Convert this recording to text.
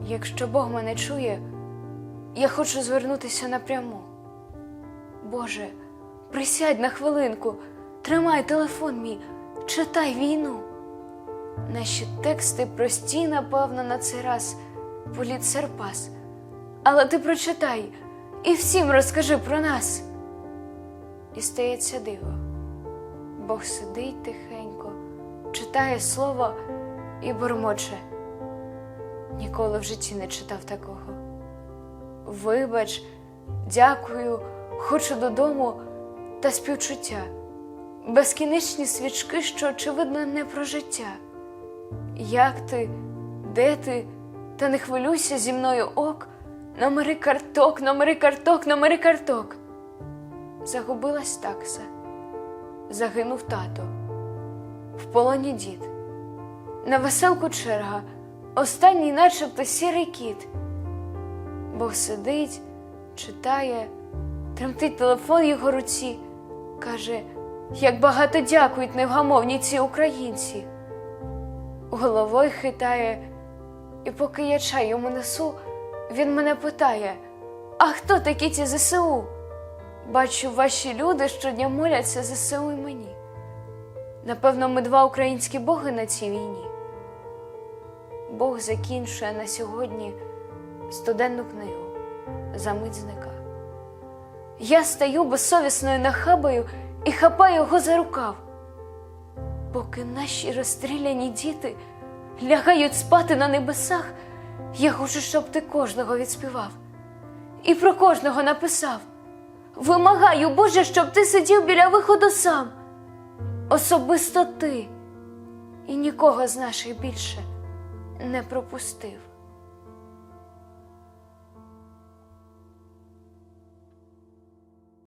Якщо Бог мене чує, я хочу звернутися напряму. Боже, присядь на хвилинку, тримай телефон мій, читай війну. Наші тексти прості, напевно, на цей раз політ серпас. Але ти прочитай і всім розкажи про нас. І стається диво. Бог сидить тихенько, читає слово і бурмоче. Ніколи в житті не читав такого. Вибач, дякую, хочу додому та співчуття. Безкінечні свічки, що очевидно не про життя. Як ти, де ти, та не хвилюйся зі мною ок, номери карток, номери карток, номери карток. Загубилась такса, загинув тато, в полоні дід. На веселку черга, останній, начебто сірий кіт. Бог сидить, читає, тремтить телефон його руці, каже, як багато дякують невгамовні ці українці. Головою хитає, і поки я чай йому несу, він мене питає: А хто такі ці ЗСУ? Бачу, ваші люди щодня моляться ЗСУ і мені. Напевно, ми два українські боги на цій війні. Бог закінчує на сьогодні студенну книгу замить зника. Я стаю безсовісною нахабою і хапаю його за рукав. Поки наші розстріляні діти лягають спати на небесах, я хочу, щоб ти кожного відспівав і про кожного написав. Вимагаю, Боже, щоб ти сидів біля виходу сам, особисто ти, і нікого з наших більше не пропустив.